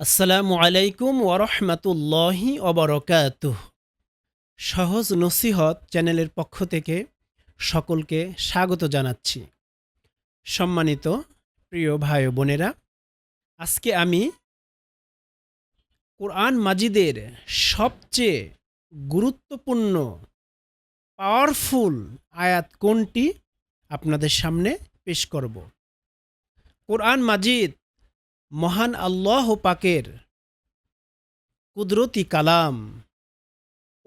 আসসালামু আলাইকুম ওরহমতুল্লাহি অবরকাত সহজ নসিহত চ্যানেলের পক্ষ থেকে সকলকে স্বাগত জানাচ্ছি। সম্মানিত প্রিয় ভাই বোনেরা, আজকে আমি কোরআন মাজিদের সবচেয়ে গুরুত্বপূর্ণ পাওয়ারফুল আয়াত কোনটি আপনাদের সামনে পেশ করব। কোরআন মাজিদ মহান আল্লাহ পাকের কুদরতি কালাম,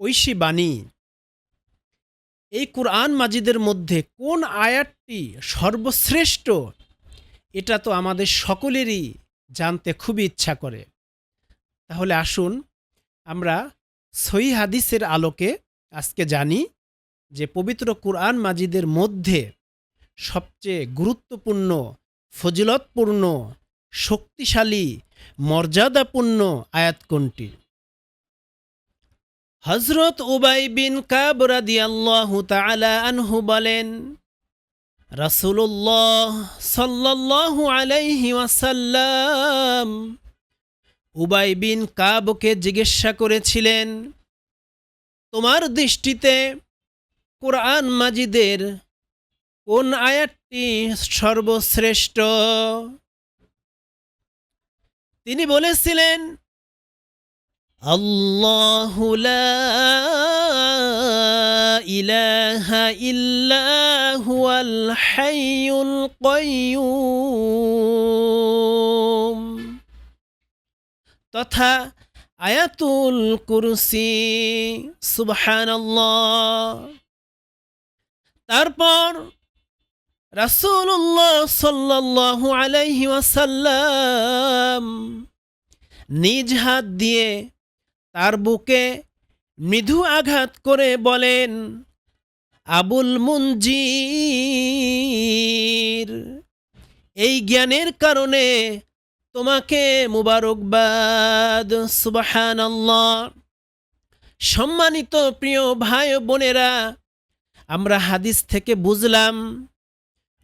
ঐশী বাণী। এই কোরআন মাজিদের মধ্যে কোন আয়াতটি সর্বশ্রেষ্ঠ, এটা তো আমাদের সকলেরই জানতে খুবই ইচ্ছা করে। তাহলে আসুন, আমরা সহি হাদিসের আলোকে আজকে জানি যে পবিত্র কোরআন মাজিদের মধ্যে সবচেয়ে গুরুত্বপূর্ণ, ফজিলতপূর্ণ শক্তিশালী, মর্যাদাপূর্ণ আয়াত কোনটি? হজরত উবাই বিন কাব রাদিয়াল্লাহু তাআলা আনহু বলেন, রাসূলুল্লাহ সাল্লাল্লাহু আলাইহি ওয়াসাল্লাম উবাই বিন কাবকে জিজ্ঞাসা করেছিলেন, তোমার দৃষ্টিতে কোরআন মাজিদের কোন আয়াতটি সর্বশ্রেষ্ঠ? তিনি বলেছিলেন আল্লাহ ইলাহা হাইয়ুল কাইয়ুম। তথা আয়াতুল কুরসি সুবহানাল্লাহ। তারপর রাসূলুল্লাহ সাল্লাল্লাহু আলাইহি ওয়াসাল্লাম নিজ হাত দিয়ে তার বুকে মৃদু আঘাত করে বলেন, আবুল মুঞ্জির এই জ্ঞানের কারণে তোমাকে মুবারকবাদ, সুবহানাল্লাহ। সম্মানিত প্রিয় ভাই বোনেরা, আমরা হাদিস থেকে বুঝলাম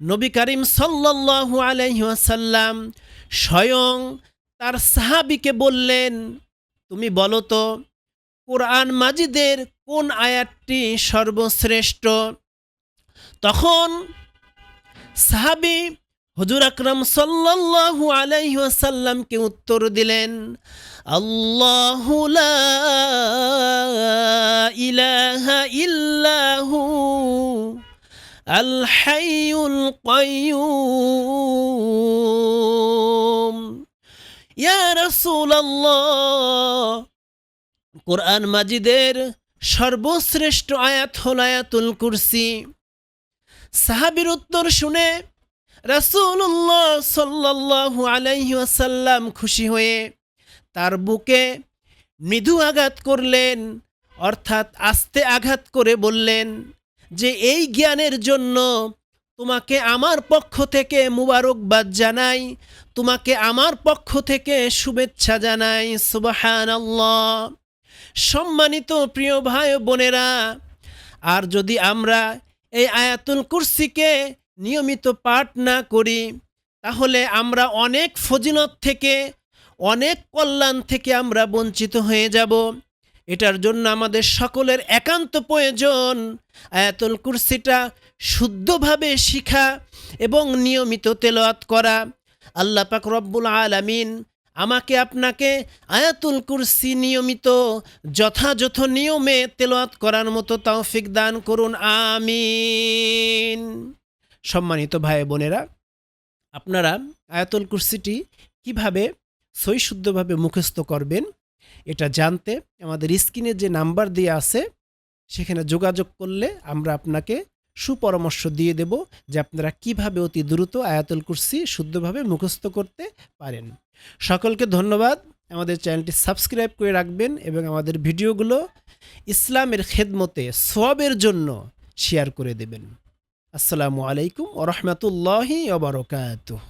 নবী করিম সাল্লাল্লাহু আলাইহি ওয়াসাল্লাম স্বয়ং তার সাহাবিকে বললেন, তুমি বলো তো, কোরআন মাজিদের কোন আয়াতটি সর্বশ্রেষ্ঠ? তখন সাহাবি হুজুর আকরাম সাল্লাল্লাহু আলাইহি ওয়াসাল্লামকে উত্তর দিলেন, আল্লাহু আল হাইয়ুল কাইয়ুম ইয়া রাসূলুল্লাহ কোরআন মাজিদের সর্বশ্রেষ্ঠ আয়াত হল আয়াতুল কুরসি। সাহাবির উত্তর শুনে রাসূলুল্লাহ সাল্লাল্লাহু আলাইহি ওয়াসাল্লাম খুশি হয়ে তার বুকে মৃদু আঘাত করলেন, অর্থাৎ আস্তে আঘাত করে বললেন যে এই জ্ঞানের জন্য তোমাকে আমার পক্ষ থেকে মুবারকবাদ জানাই, তোমাকে আমার পক্ষ থেকে শুভেচ্ছা জানাই সুবাহান সম্মানিত প্রিয় ভাই বোনেরা, আর যদি আমরা এই আয়াতুল কুরসিকে নিয়মিত পাঠ না করি, তাহলে আমরা অনেক ফজিলত থেকে, অনেক কল্যাণ থেকে আমরা বঞ্চিত হয়ে যাব। এটার জন্য আমাদের সকলের একান্ত প্রয়োজন। আয়াতুল কুরসিটা শুদ্ধভাবে শিখা এবং নিয়মিত তেলাওয়াত করা। আল্লাহ পাক রব্বুল আলামিন আমাকে আপনাকে আয়াতুল কুরসি নিয়মিত যথাযথ নিয়মে তেলাওয়াত করার মতো তৌফিক দান করুন, আমিন। সম্মানিত ভাই বোনেরা, আপনারা আয়াতুল কুরসিটি কীভাবে সই শুদ্ধভাবে মুখস্থ করবেন এটা জানতে আমাদের স্ক্রিনে যে নাম্বার দিয়ে আছে, সেখানে যোগাযোগ করলে আমরা আপনাকে সুপরামর্শ দিয়ে দেব যে আপনারা কীভাবে অতি দ্রুত আয়াতুল কুরসি শুদ্ধভাবে মুখস্থ করতে পারেন। সকলকে ধন্যবাদ। আমাদের চ্যানেলটি সাবস্ক্রাইব করে রাখবেন এবং আমাদের ভিডিওগুলো ইসলামের খেদমতে সবের জন্য শেয়ার করে দেবেন। আসসালামু আলাইকুম ও ওরহমতুল্লাহি ওবরকাতুহ